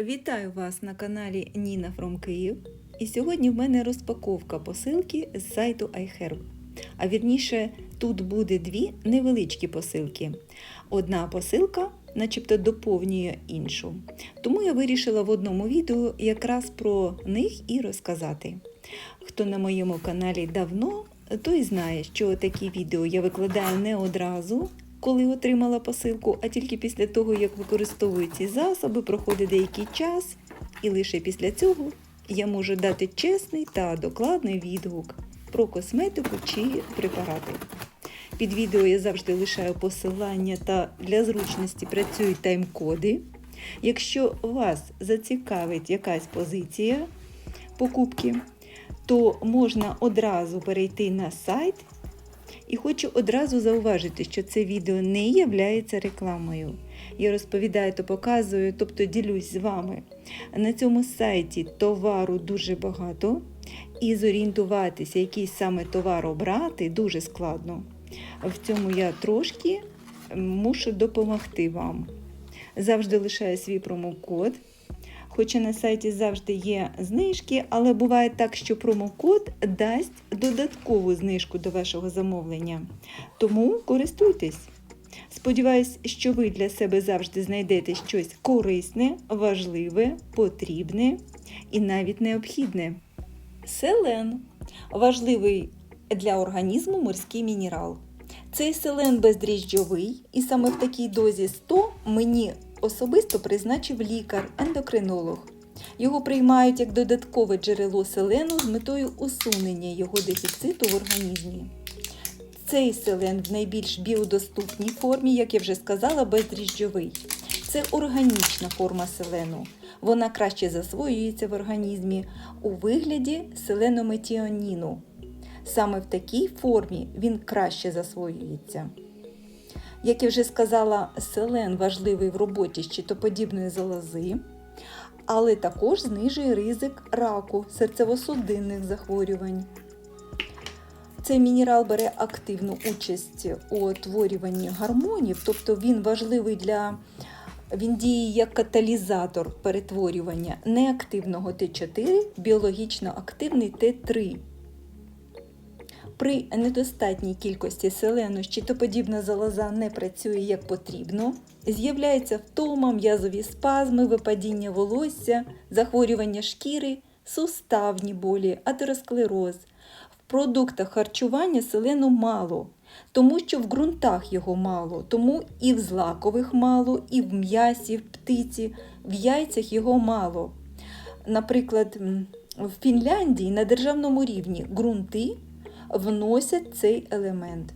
Вітаю вас на каналі Ніна From Київ. І сьогодні в мене розпаковка посилки з сайту iHerb. А вірніше, тут буде дві невеличкі посилки. Одна посилка, начебто, доповнює іншу. Тому я вирішила в одному відео якраз про них і розказати. Хто на моєму каналі давно, той знає, що такі відео я викладаю не одразу, коли отримала посилку, а тільки після того, як використовую ці засоби, проходить деякий час, і лише після цього я можу дати чесний та докладний відгук про косметику чи препарати. Під відео я завжди лишаю посилання та для зручності працюють тайм-коди. Якщо вас зацікавить якась позиція покупки, то можна одразу перейти на сайт. І хочу одразу зауважити, що це відео не є рекламою. Я розповідаю та показую, тобто ділюсь з вами. На цьому сайті товару дуже багато, і зорієнтуватися, який саме товар обрати, дуже складно. В цьому я трошки мушу допомогти вам. Завжди лишаю свій промокод. Хоча на сайті завжди є знижки, але буває так, що промокод дасть додаткову знижку до вашого замовлення. Тому користуйтесь. Сподіваюсь, що ви для себе завжди знайдете щось корисне, важливе, потрібне і навіть необхідне. Селен важливий для організму морський мінерал. Цей селен бездріжджовий, і саме в такій дозі 100 мені особисто призначив лікар-ендокринолог. Його приймають як додаткове джерело селену з метою усунення його дефіциту в організмі. Цей селен в найбільш біодоступній формі, як я вже сказала, бездріжджовий. Це органічна форма селену. Вона краще засвоюється в організмі у вигляді селенометіоніну. Саме в такій формі він краще засвоюється. Як я вже сказала, селен важливий в роботі щитоподібної залози, але також знижує ризик раку серцево-судинних захворювань. Цей мінерал бере активну участь у утворюванні гормонів, тобто він важливий для він діє як каталізатор перетворювання неактивного Т4 біологічно активний Т3. При недостатній кількості селену щитоподібна залоза не працює як потрібно, з'являється втома, м'язові спазми, випадіння волосся, захворювання шкіри, суставні болі, атеросклероз. В продуктах харчування селену мало, тому що в ґрунтах його мало, тому і в злакових мало, і в м'ясі, в птиці, в яйцях його мало. Наприклад, в Фінляндії на державному рівні ґрунти вносять цей елемент.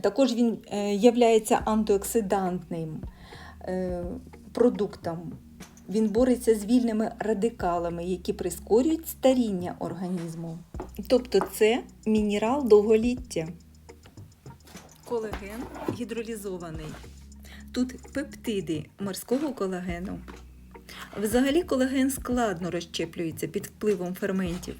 Також він є антиоксидантним е, продуктом. Він бореться з вільними радикалами, які прискорюють старіння організму. Тобто це мінерал довголіття. Колаген гідролізований. Тут пептиди морського колагену. Взагалі колаген складно розщеплюється під впливом ферментів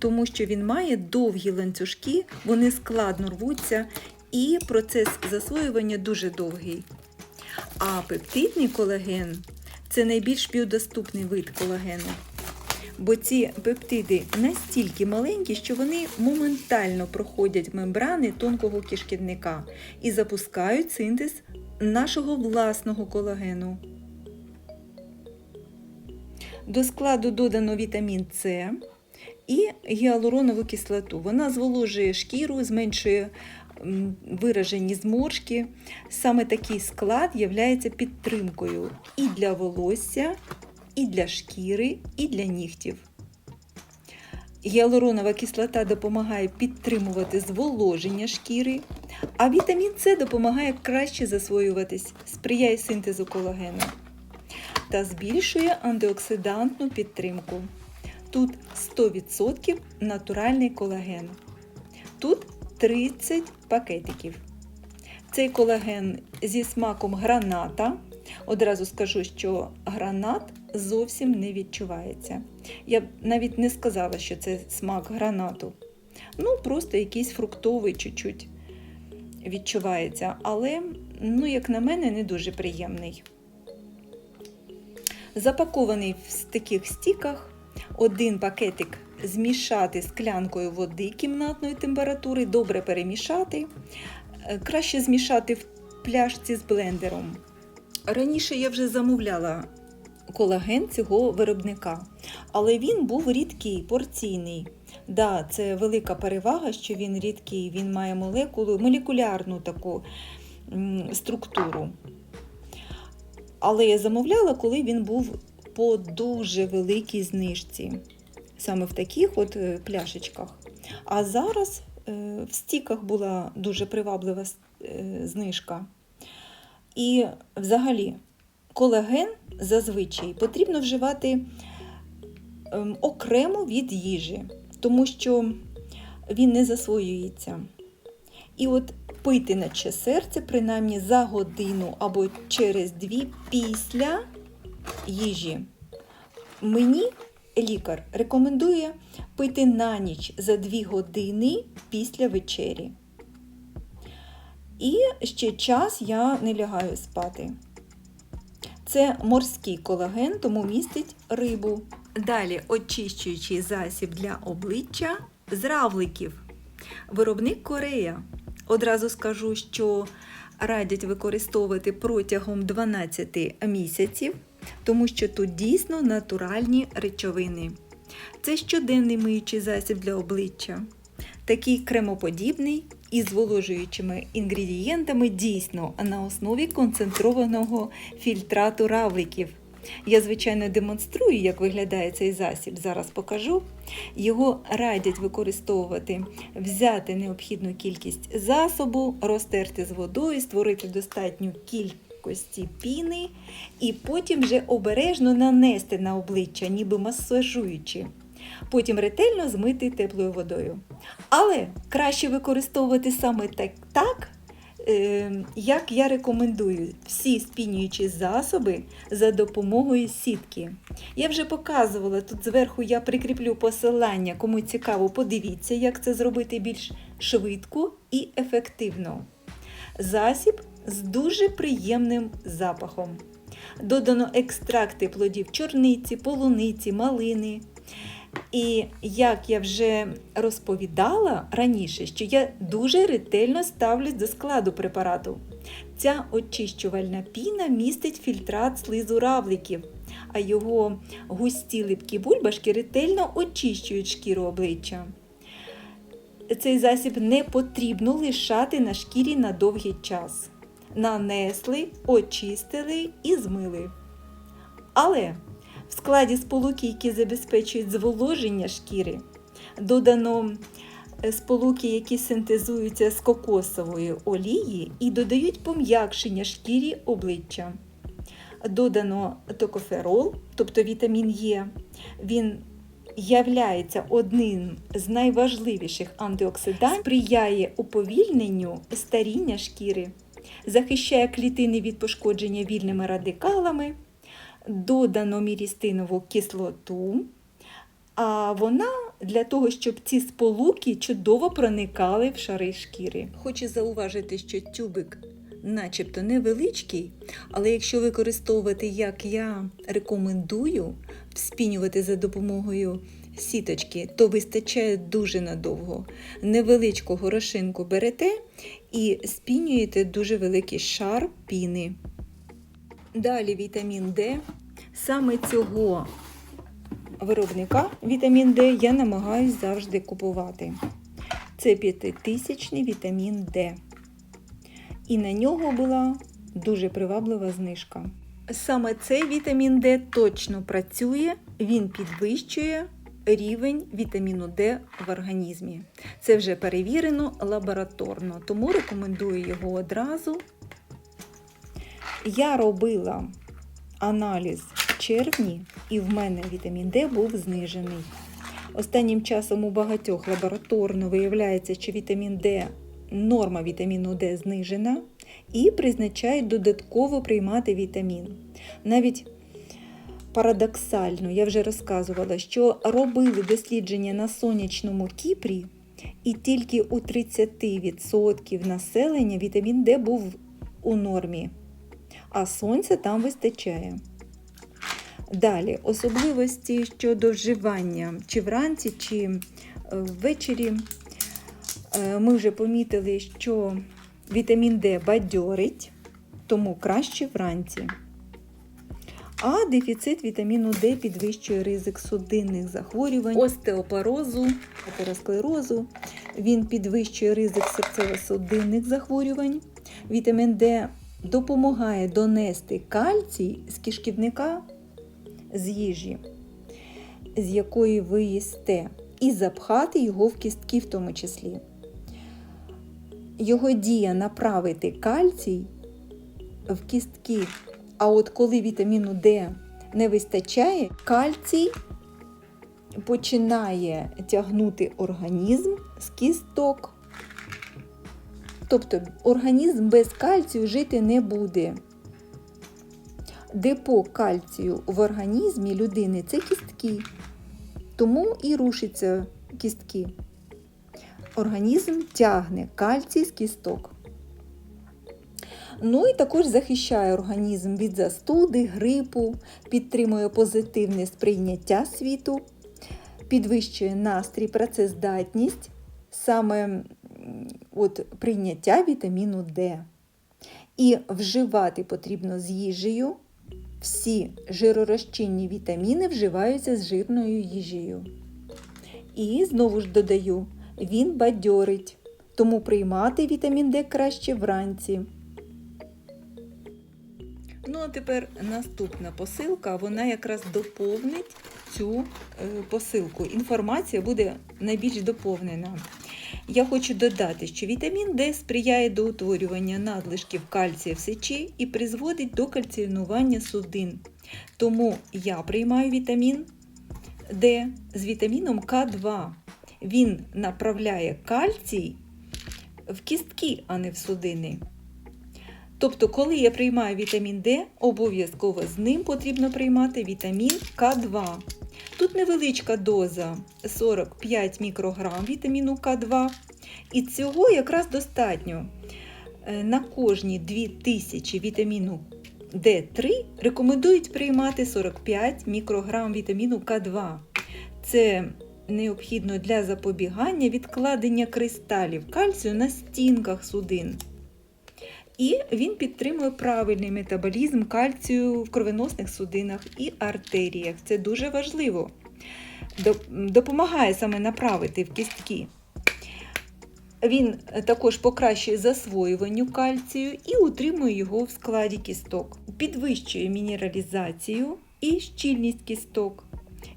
тому що він має довгі ланцюжки, вони складно рвуться, і процес засвоювання дуже довгий. А пептидний колаген це найбільш біодоступний вид колагену. Бо ці пептиди настільки маленькі, що вони моментально проходять мембрани тонкого кишківника і запускають синтез нашого власного колагену. До складу додано вітамін С, і гіалуронову кислоту. Вона зволожує шкіру, зменшує виражені зморшки. Саме такий склад є підтримкою і для волосся, і для шкіри, і для нігтів. Гіалуронова кислота допомагає підтримувати зволоження шкіри, а вітамін С допомагає краще засвоюватись, сприяє синтезу колагену та збільшує антиоксидантну підтримку. Тут 100% натуральний колаген. Тут 30 пакетиків. Цей колаген зі смаком граната. Одразу скажу, що гранат зовсім не відчувається. Я б навіть не сказала, що це смак гранату. Ну, просто якийсь фруктовий чуть-чуть відчувається. Але, ну, як на мене, не дуже приємний. Запакований в таких стіках. Один пакетик змішати склянкою води кімнатної температури, добре перемішати. Е, Краще змішати в пляшці з блендером. Раніше я вже замовляла колаген цього виробника, але він був рідкий, порційний. Да, це велика перевага, що він рідкий, він має молекулу, молекулярну таку структуру. Але я замовляла, коли він був по дуже великій знижці. Саме в таких от е, пляшечках. А зараз е, в стіках була дуже приваблива е, знижка. І взагалі колаген зазвичай потрібно вживати ем, окремо від їжі, тому що він не засвоюється. І от пити наче серце, принаймні за годину або через дві після їжі. Мені лікар рекомендує пити на ніч за 2 години після вечері. І ще час я не лягаю спати. Це морський колаген, тому містить рибу. Далі очищуючий засіб для обличчя з равликів. Виробник Корея. Одразу скажу, що радять використовувати протягом 12 місяців, тому що тут дійсно натуральні речовини. Це щоденний миючий засіб для обличчя. Такий кремоподібний із зволожуючими інгредієнтами дійсно на основі концентрованого фільтрату равликів. Я, звичайно, демонструю, як виглядає цей засіб. Зараз покажу. Його радять використовувати, взяти необхідну кількість засобу, розтерти з водою, створити достатню кількості піни і потім вже обережно нанести на обличчя, ніби масажуючи. Потім ретельно змити теплою водою. Але краще використовувати саме так, так е, як я рекомендую, всі спінюючі засоби за допомогою сітки. Я вже показувала, тут зверху я прикріплю посилання, кому цікаво, подивіться, як це зробити більш швидко і ефективно. Засіб з дуже приємним запахом. Додано екстракти плодів чорниці, полуниці, малини. І як я вже розповідала раніше, що я дуже ретельно ставлюсь до складу препарату. Ця очищувальна піна містить фільтрат слизу равликів, а його густі липкі бульбашки ретельно очищують шкіру обличчя. Цей засіб не потрібно лишати на шкірі на довгий час. Нанесли, очистили і змили. Але в складі сполуки, які забезпечують зволоження шкіри, додано е, сполуки, які синтезуються з кокосової олії і додають пом'якшення шкірі обличчя. Додано токоферол, тобто вітамін Е. Він являється одним з найважливіших антиоксидантів, сприяє уповільненню старіння шкіри, захищає клітини від пошкодження вільними радикалами додано мірістинову кислоту, а вона для того, щоб ці сполуки чудово проникали в шари шкіри. Хочу зауважити, що тюбик начебто невеличкий, але якщо використовувати, як я рекомендую, вспінювати за допомогою сіточки, то вистачає дуже надовго. Невеличку горошинку берете і спінюєте дуже великий шар піни. Далі вітамін Д. Саме цього виробника вітамін Д я намагаюсь завжди купувати. Це п'ятитисячний вітамін Д. І на нього була дуже приваблива знижка. Саме цей вітамін Д точно працює, він підвищує рівень вітаміну Д в організмі. Це вже перевірено лабораторно, тому рекомендую його одразу я робила аналіз в червні, і в мене вітамін Д був знижений. Останнім часом у багатьох лабораторно виявляється, що вітамін Д, норма вітаміну Д знижена, і призначають додатково приймати вітамін. Навіть парадоксально, я вже розказувала, що робили дослідження на сонячному Кіпрі, і тільки у 30% населення вітамін Д був у нормі а сонця там вистачає. Далі, особливості щодо вживання чи вранці, чи е, ввечері. Е, Ми вже помітили, що вітамін Д бадьорить, тому краще вранці. А дефіцит вітаміну Д підвищує ризик судинних захворювань, остеопорозу, атеросклерозу. Він підвищує ризик серцево-судинних захворювань. Вітамін Д допомагає донести кальцій з кишківника з їжі, з якої ви їсте, і запхати його в кістки в тому числі. Його дія направити кальцій в кістки. А от коли вітаміну Д не вистачає, кальцій починає тягнути організм з кісток. Тобто організм без кальцію жити не буде. Депо кальцію в організмі людини це кістки. Тому і рушаться кістки. Організм тягне кальцій з кісток. Ну і також захищає організм від застуди, грипу, підтримує позитивне сприйняття світу, підвищує настрій, працездатність, саме от, прийняття вітаміну Д. І вживати потрібно з їжею. Всі жиророзчинні вітаміни вживаються з жирною їжею. І знову ж додаю, він бадьорить, тому приймати вітамін Д краще вранці. Ну, а тепер наступна посилка, вона якраз доповнить цю е, посилку. Інформація буде найбільш доповнена. Я хочу додати, що вітамін Д сприяє до утворювання надлишків кальція в сечі і призводить до кальціонування судин. Тому я приймаю вітамін Д з вітаміном К2. Він направляє кальцій в кістки, а не в судини. Тобто, коли я приймаю вітамін Д, обов'язково з ним потрібно приймати вітамін К2. Тут невеличка доза 45 мікрограм вітаміну К2. І цього якраз достатньо. Е, На кожні 2000 вітаміну Д3 рекомендують приймати 45 мікрограм вітаміну К2. Це необхідно для запобігання відкладення кристалів кальцію на стінках судин. І він підтримує правильний метаболізм кальцію в кровеносних судинах і артеріях. Це дуже важливо. Допомагає саме направити в кістки. Він також покращує засвоюванню кальцію і утримує його в складі кісток. Підвищує мінералізацію і щільність кісток,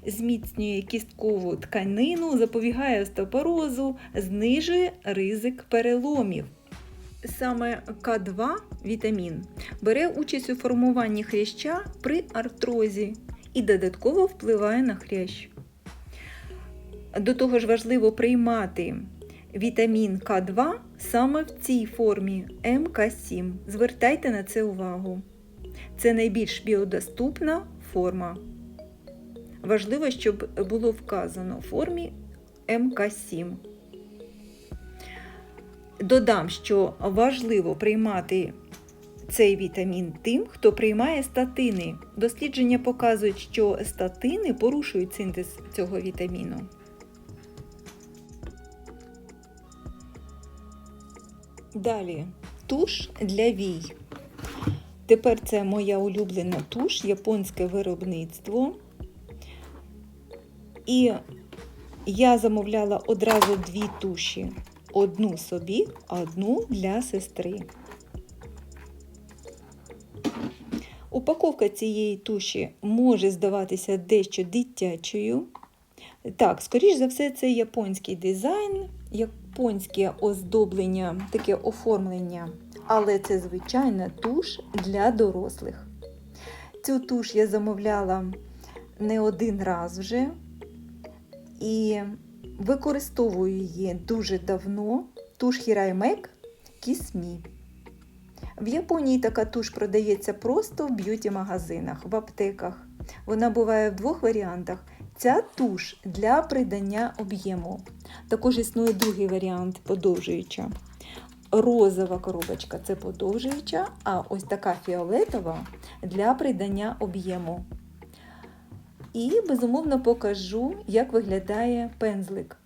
зміцнює кісткову тканину, запобігає остеопорозу, знижує ризик переломів. Саме К2 вітамін бере участь у формуванні хряща при артрозі і додатково впливає на хрящ. До того ж важливо приймати вітамін К2 саме в цій формі МК7. Звертайте на це увагу. Це найбільш біодоступна форма. Важливо, щоб було вказано в формі МК7. Додам, що важливо приймати цей вітамін тим, хто приймає статини. Дослідження показують, що статини порушують синтез цього вітаміну. Далі туш для вій. Тепер це моя улюблена туш, японське виробництво. І я замовляла одразу дві туші. Одну собі, одну для сестри. Упаковка цієї туші може здаватися дещо дитячою. Так, скоріш за все, це японський дизайн, японське оздоблення, таке оформлення. Але це звичайна туш для дорослих. Цю туш я замовляла не один раз вже. І використовую її дуже давно. Туш Хіраймек Кісмі. В Японії така туш продається просто в б'юті-магазинах, в аптеках. Вона буває в двох варіантах. Ця туш для придання об'єму. Також існує другий варіант подовжуюча. Розова коробочка це подовжуюча, а ось така фіолетова для придання об'єму. І, безумовно, покажу, як виглядає пензлик.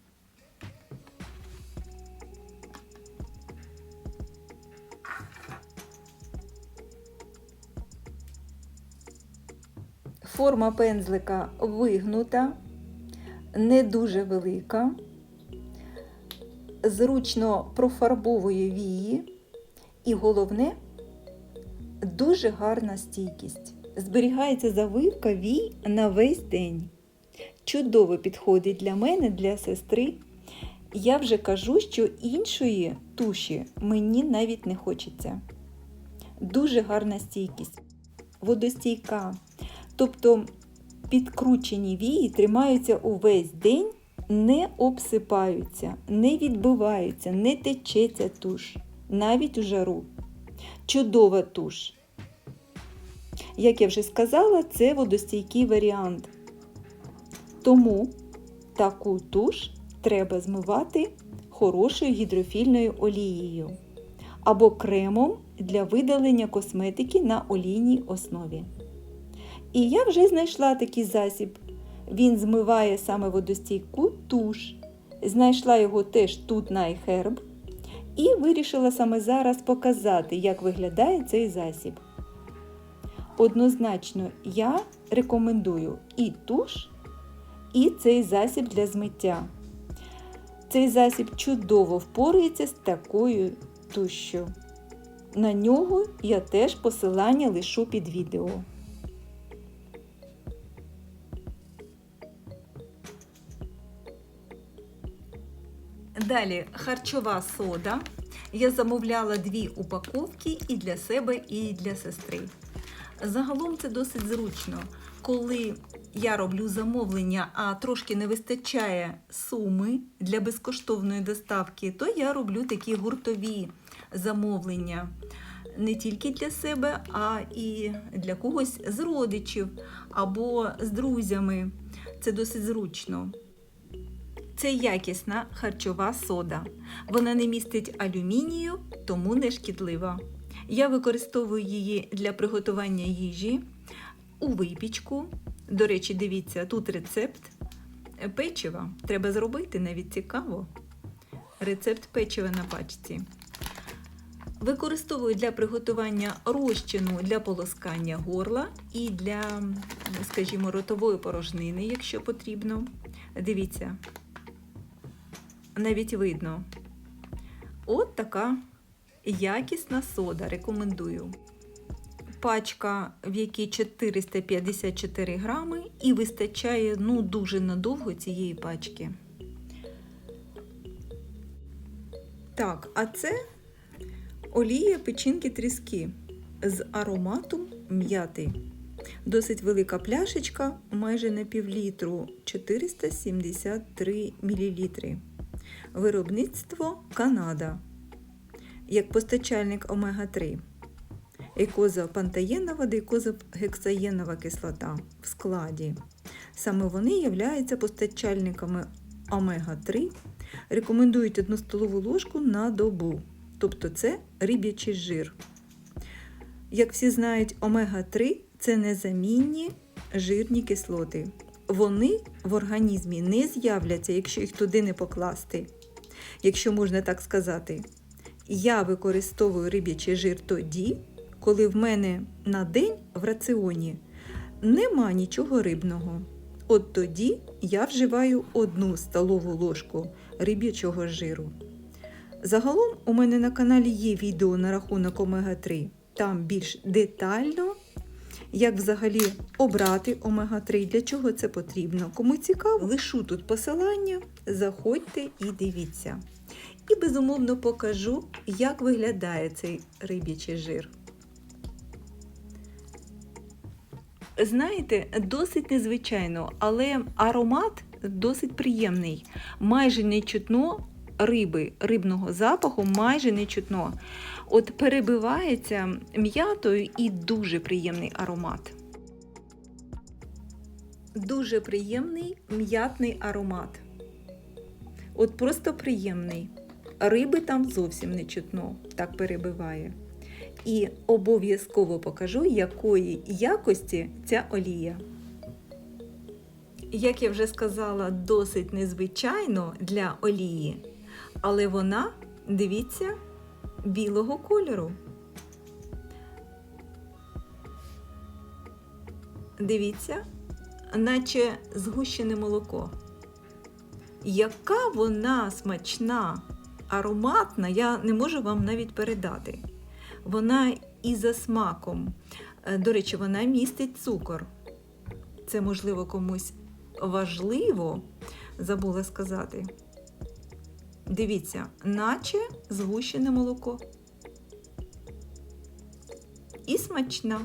Форма пензлика вигнута, не дуже велика, зручно профарбовує вії, і головне дуже гарна стійкість. Зберігається завивка вій на весь день. Чудово підходить для мене, для сестри. Я вже кажу, що іншої туші мені навіть не хочеться. Дуже гарна стійкість, водостійка. Тобто підкручені вії тримаються увесь день, не обсипаються, не відбиваються, не течеться туш, навіть у жару. Чудова туш. Як я вже сказала, це водостійкий варіант. Тому таку туш треба змивати хорошою гідрофільною олією або кремом для видалення косметики на олійній основі. І я вже знайшла такий засіб. Він змиває саме водостійку туш. Знайшла його теж тут на iHerb і вирішила саме зараз показати, як виглядає цей засіб. Однозначно, я рекомендую і туш, і цей засіб для змиття. Цей засіб чудово впорається з такою тушшю. На нього я теж посилання лишу під відео. Далі харчова сода. Я замовляла дві упаковки і для себе, і для сестри. Загалом це досить зручно, коли я роблю замовлення, а трошки не вистачає суми для безкоштовної доставки, то я роблю такі гуртові замовлення. Не тільки для себе, а і для когось з родичів або з друзями. Це досить зручно. Це якісна харчова сода. Вона не містить алюмінію, тому не шкідлива. Я використовую її для приготування їжі у випічку. До речі, дивіться, тут рецепт печива. Треба зробити навіть цікаво. Рецепт печива на пачці. Використовую для приготування розчину для полоскання горла і для, скажімо, ротової порожнини, якщо потрібно. Дивіться, навіть видно. От така якісна сода. Рекомендую. Пачка, в якій 454 грами, і вистачає ну, дуже надовго цієї пачки. Так, а це олія печінки тріски з ароматом м'яти. Досить велика пляшечка, майже на півлітру 473 мл. Виробництво Канада. Як постачальник омега-3. Ейкоза-пантаєнова, дейкоза-гексаєнова кислота в складі. Саме вони являються постачальниками омега-3. Рекомендують 1 столову ложку на добу. Тобто це риб'ячий жир. Як всі знають, омега-3 це незамінні жирні кислоти. Вони в організмі не з'являться, якщо їх туди не покласти, якщо можна так сказати. Я використовую риб'ячий жир тоді, коли в мене на день в раціоні нема нічого рибного. От тоді я вживаю одну столову ложку риб'ячого жиру. Загалом у мене на каналі є відео на рахунок омега-3. Там більш детально, як взагалі обрати омега-3, для чого це потрібно. Кому цікаво, лишу тут посилання, заходьте і дивіться. І безумовно покажу, як виглядає цей риб'ячий жир. Знаєте, досить незвичайно, але аромат досить приємний. Майже не чутно риби, рибного запаху, майже не чутно. От перебивається м'ятою і дуже приємний аромат. Дуже приємний м'ятний аромат. От просто приємний. Риби там зовсім не чутно, так перебиває. І обов'язково покажу, якої якості ця олія. як я вже сказала, досить незвичайно для олії, але вона, дивіться, білого кольору. Дивіться, наче згущене молоко. Яка вона смачна, ароматна, я не можу вам навіть передати. Вона і за смаком. Е, До речі, вона містить цукор. Це, можливо, комусь важливо, забула сказати. Дивіться, наче згущене молоко. І смачна.